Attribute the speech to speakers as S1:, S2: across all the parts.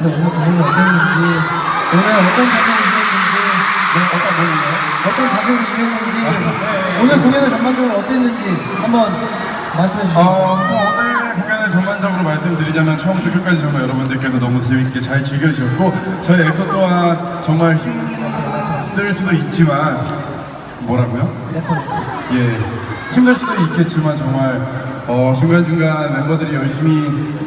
S1: 말해주세요. 오늘 공연이 어땠는지, 오늘 어떤 자세로 임했는지, 네, 어떤 뭐예요? 어떤 자세로 임했는지, 오늘 공연은 전반적으로 어땠는지 한번 말씀해 주시죠.
S2: 어, 오늘 공연을 전반적으로 말씀드리자면 처음부터 끝까지 정말 여러분들께서 너무 재밌게 잘 즐겨주셨고 저희 엑소 또한 정말 힘들 수도 있지만 뭐라고요? 예, 힘들 수도 있겠지만 정말 어, 중간중간 멤버들이 열심히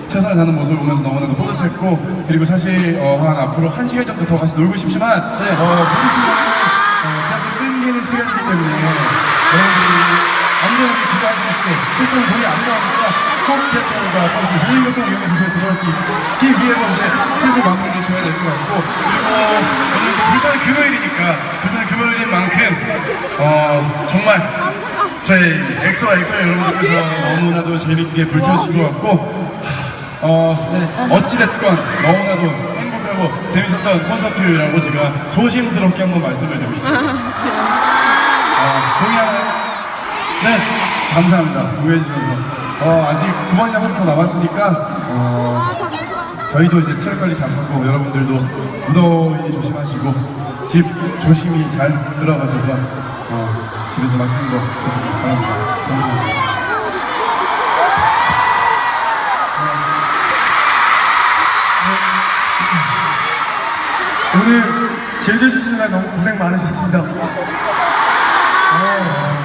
S2: 최선을 다하는 모습을 보면서 너무나도 뿌듯했고 그리고 사실 어, 한 앞으로 한 시간 정도 더 같이 놀고 싶지만 어, 곧 있으면 어, 사실 끊기는 시간이기 때문에 여러분들이 안전하게 기도할 수 있게 테스트는 돈이 안 나오니까 꼭 지하철과 버스, 대중교통 이용해서 저희 들어갈 수 있기 위해서 이제 슬슬 마무리를 줘야 될 것 같고 그리고 오늘 또 불타는 금요일이니까 불타는 금요일인 만큼 어, 정말 저희 엑소와 엑소 여러분들께서 너무나도 재밌게 불태워주신 것 같고 어, 어찌됐건 너무나도 행복하고 재밌었던 콘서트라고 제가 조심스럽게 한번 말씀을 드리고 싶습니다 어, 동의하나요? 네, 감사합니다. 동의해주셔서. 어, 아직 두 번째 호스가 남았으니까, 어, 저희도 이제 체력 관리 잘 하고, 여러분들도 무더위 조심하시고, 집 조심히 잘 들어가셔서, 어, 집에서 맛있는 거 드시기 바랍니다. 감사합니다.
S3: 오늘 즐겨주시느라 너무 고생 많으셨습니다. 어,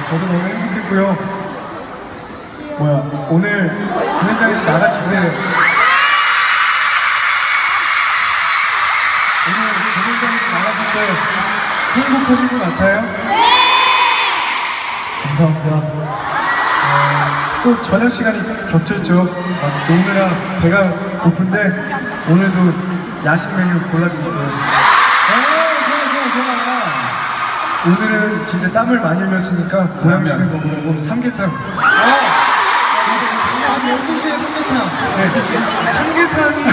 S3: 저도 너무 행복했고요. 뭐야, 오늘 공연장에서 나가실 때 오늘 공연장에서 나가실 때 행복하신 것 같아요? 감사합니다. 어, 또 저녁 시간이 겹쳤죠. 막 노느라 배가 고픈데 오늘도 야식 메뉴 골라드릴게요. 아, 좋아, 좋아, 좋아. 오늘은 진짜 땀을 많이 흘렸으니까 고양시를 먹으려고 삼계탕.
S1: 아, 12시에 삼계탕.
S3: 네, 삼계탕이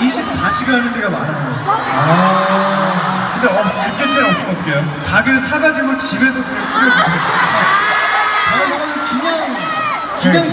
S3: 24시간 하는 데가 많아요. 아,
S2: 근데 없, 집 근처에 없으면 어떡해요?
S3: 닭을 사가지고 집에서 그냥 끓여주세요.
S1: 그냥